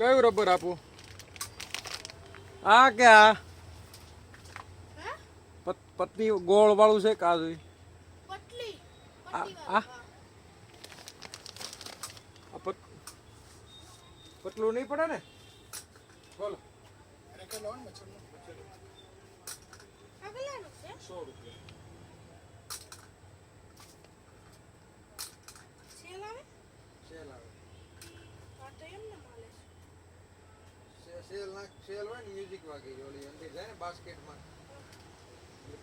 કયું રબર આપું? આ કે આ? પત્ની ગોળ વાળું છે કાજુ આ- આ? પત પતલું નહીં પડે ને? બોલો. સો રૂપિયા સેલ આવે સેલ આવે આ તો એમને મળે છે સે- સેલ ના સેલ હોય ને મ્યુઝિક વાગે ઓલી અંદર જાય ને બાસ્કેટમાં.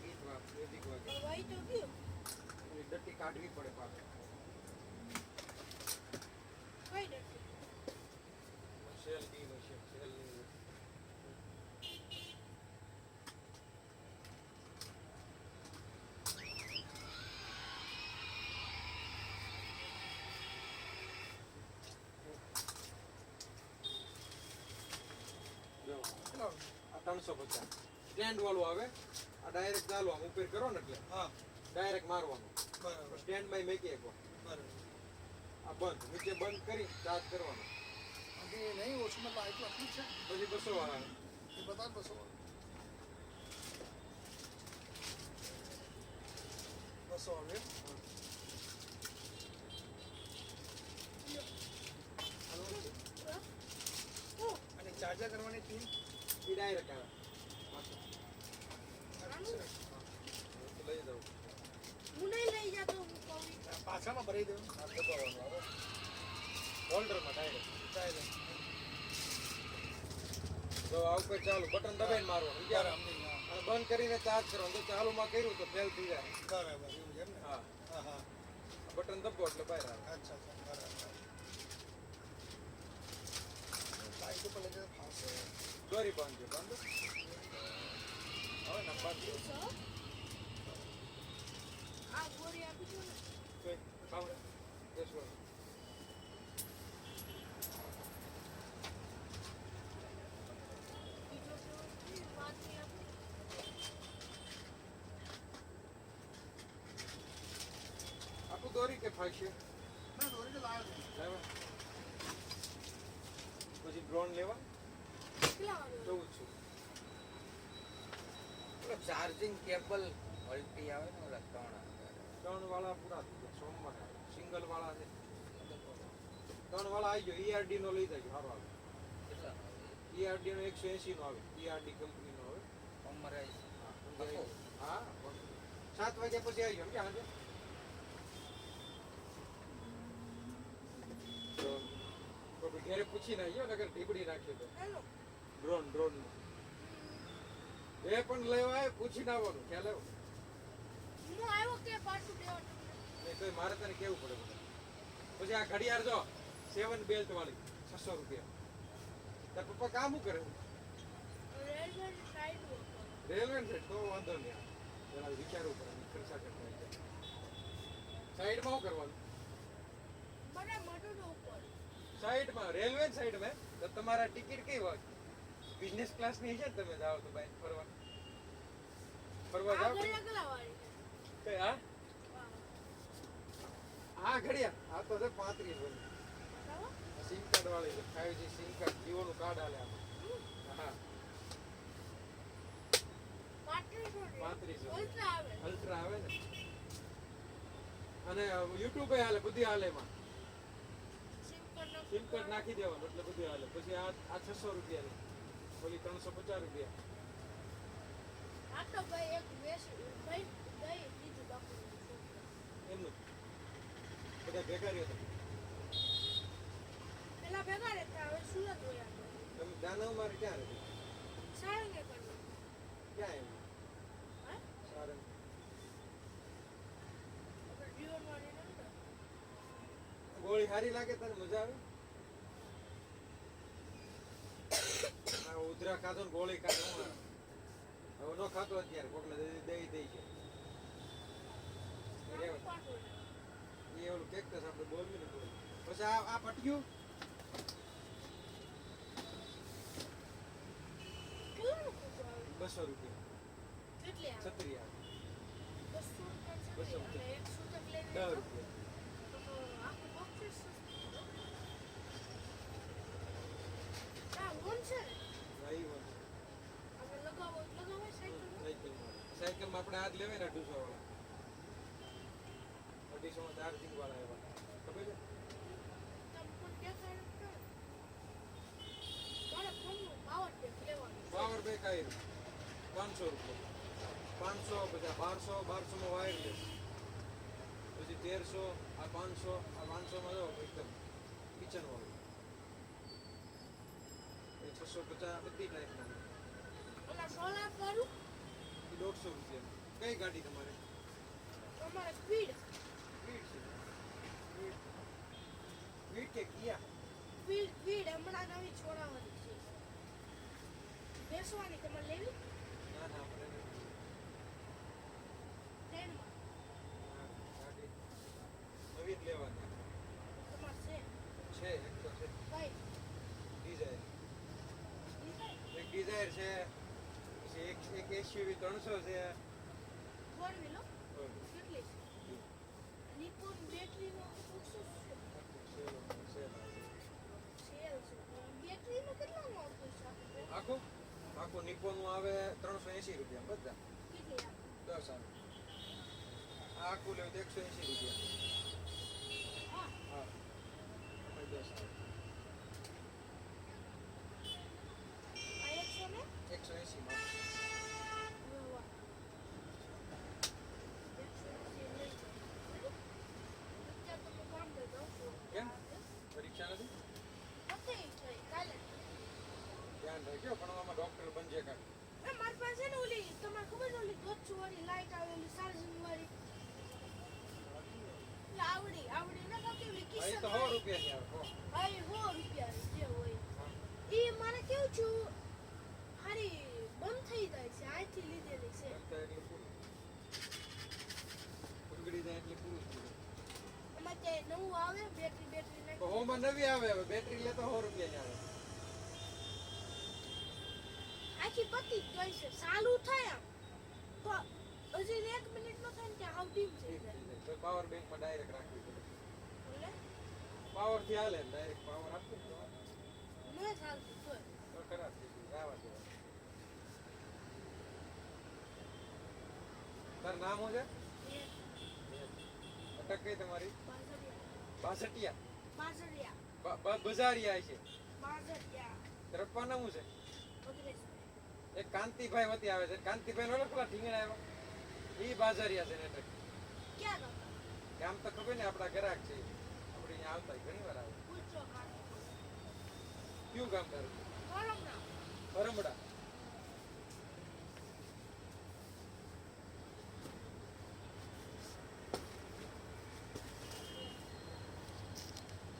ગીત વાગ મ્યુઝિક વાગે. પણ તો ગયું. ડટ્ટી કાઢવી પડે પાછળ. કઈ ડટી સેલ ડીનો છે સેલની જો આ ત્રણસો પચાસ. સ્ટેન્ડ વાળું આવે. આ ડાયરેક્ટ ચાલુ આમ ઉપર કરો ને એટલે. હા. ડાયરેક્ટ મારવાનું. બરાબર. સ્ટેન્ડ બાય મેકી એક બરાબર. આ બંધ. નીચે બંધ કરી ચાર્જ કરવાનો. બાકી નહીં ઓછું મતલબ આટલું આટલું છે? પછી બસો વાળા. એ બસો બસો આવે અને ચાર્જર કરવાની પિન પાછળમાં ભરાઈ દઉં હોલ્ડરમાં ડાયરેક્ટ જો આવું કંઈ ચાલુ બટન દબાઈને મારવાનું વિચાર અને બંધ કરીને ચાર્જ કરવાનું તો ચાલુમાં કર્યું તો ફેલ થઈ જાય બરાબર એવું એમ ને હા હા હા બટન દબો એટલે બહાર આવે અચ્છા, બરાબર. લાઈટ ઉપર દોરી બાંધજો બાંધો હવે નંબર આ ગોળી આપી દો ને કઈ ખાવ બેસવો બીજો તો પાંચની આપી આપું દોરી કે ફાઈશે ના દોરી તો લાવ્યો છું. પછી છું ચાર્જિંગ કેબલ મલ્ટી આવે ને ઓલા ત્રણ આવે. ત્રણ વાળા પૂરા થઈ ગયા સોમવારે સિંગલ વાળા છે. ત્રણ વાળા આવી ગયો ઈઆરડી નો લઈ જાય સારો આવે. આવે? ઈઆરડી નો એકસો એસી નો આવે ઈઆરડી કંપની નો આવે. અમારે હા, હા સાત વાગ્યા પછી આવી ગયો ક્યાં તો કોઈ ઘેરે પૂછીને આવ્યો નગર ઢીબડી નાખ્યો તો. ડ્રોન ડ્રોન એ પણ લેવા આવે પૂછીને આવવાનું ખ્યાલ આવ્યો હું આવ્યો કે પાછું દેવા તમને તો મારે તને કેવું પડે બધા? પછી આ ઘડિયાળ જો સેવન બેલ્ટ વાળી છસો રૂપિયા. તાર પપ્પા કામ શું કરે? રેલવે સાઈડ તો વાંધો નહીં જરા વિચારવું પડે ખર્ચા કરતા. સાઈડમાં શું કરવાનું? મને મટું ઉપર. સાઈડમાં રેલવે સાઈડમાં તો તમારા ટિકિટ કઈ હોય બિઝનેસ ક્લાસની છે ને તમે જાઓ તો બાય ફરવા. ફરવા જાઓ ઘડિયા છે? કઈ આ વાહ. આ આ તો છે પાંત્રીસ વર્ષ સિમ કાર્ડ વાળી છે ફાઈવ જી સિમ કાર્ડ જીઓનું કાર્ડ આલે આમાં. હા. પાંત્રીસો ને. અલ્ટ્રા આવે. ને. અને યુટ્યુબ હાલે બધી હાલે એમાં. સિમ કાર્ડ નો નાખી દેવાનું એટલે બધું હાલે. પછી આ આ છસો રૂપિયા ઓલી ત્રણસો પચાસ રૂપિયા. આ તો ભાઈ એક વેસ ભાઈ ગઈ દીધું બાપુ એમનું. બધા ભેગા રહ્યો તમે પેલા ભેગા રહેતા હવે સુરત ગયા તમે દાનવ મારે ક્યાં રહેતા સારંગે કરવું ક્યાં એમ? હે? સારંગ. ગોળી સારી લાગે તને મજા આવે? ઉધરા ખાધો ને ગોળી ખાધો હવે નો ખાતો અત્યારે કોકને દઈ દઈ છે. એ ઓલું કેક કેક્ટસ આપણે બોલવી ને બોલ પછી આ આ પટ્યું? આવે બસો રૂપિયા. છત્રી આવે બસો રૂપિયા છે બસો અને એકસો તક લઈ દસ જાય રૂપિયા તો તો આખું બોક્સ જ સસ્તું. સાયકલમાં આપણે આજ લેવાય ને અઢીસો વાળા. અઢીસો માં ચાર્જિંગ વાળા એવા. ખબર છે? પાંચસો પછી બારસો, બારસોમાં વાયરલેસ પછી તેરસો, આ પાંચસો આ પાંચસો માં જો એકદમ કિચન વાળું. છસો પચાસ બધી ટાઈપના દોઢસો રૂપિયા. કઈ ગાડી તમારે? તમારે સ્પીડ. સ્પીડ છે. સ્વીટ કે કિયા? Speed speed. હમણાં નવી છોડાવવાની છે. બેસવાની તમારે લેવી? ના ના આપણે નથી. ટ્રેનમાં. આ ગાડી નવી જ લેવાની તમારે છે. છે એક તો છે કઈ? Dzire Design? એક ડિઝાયર છે પછી એક એસયુવી ત્રણસો છે. wheel હો? કેટલી છે? બેટરીનો ઓછો છે. આખું? આખું નિકોનનું આવે ત્રણસો એંસી રૂપિયા બધા. દસ આવે. આખું લેવું એકસો એંસી રૂપિયા હા. હા એમાં દસ આવે આ એકસો ને? એકસો એંસીમાં હવે વાહ. એકસો એંસી લઈ જાઓ. અત્યારે તમે કામ કરી દો છો. કેમ? પરીક્ષા નથી પતી ગઈ, કાલે. ધ્યાન ભણવામાં ડોક્ટર બનજે કા એ મારી પાસે ને ઓલી તમને ખબર છે ઓલી ગચ્છ વાળી લાઈટ આવેલી ચાર્જિંગ વાળી આવડી આવડી ના કાકે ઓલી કિશન તો સો રૂપિયાની આવે હો હા એ સો જે હોય. ઈ મારે કેવું છું હારી બંધ થઈ જાય છે આથી લીધેલી છે. ઉગડી જાય એટલે પૂરું થઈ. એમાં તે નવું આવે બેટરી બેટરી નાખી હોમાં નવી આવે હવે બેટરી લેતો રૂપિયા ની આવે. આખી પતી જ ગઈ છે ચાલુ થાય તો હજી એક મિનિટ નો થાય ને ત્યાં આવતી છે પાવર બેંકમાં ડાયરેક્ટ રાખવી પડે. પાવરથી હાલે ડાયરેક્ટ પાવર આપવું ન ચાલતું તો ખરાબ થઈ ગયું રાવા દેવા તારું નામ શું છે? અટક કઈ તમારી? બાસટિયા બાસટિયા બાજરિયા. છે. બાજરિયા. તારા પપ્પા નામ શું છે? એક કાંતિભાઈ વતી આવે છે. કાંતિભાઈ નો પેલા ઢીંગણા આવ્યા. ઈ બાજારિયા છે ને ક્યાં ગામ તો ખબર ને આપણા ગ્રાહક છે. આપણે અહીંયા આવતા ઘણી વાર આવે. કયું ગામ તારું? પરમડા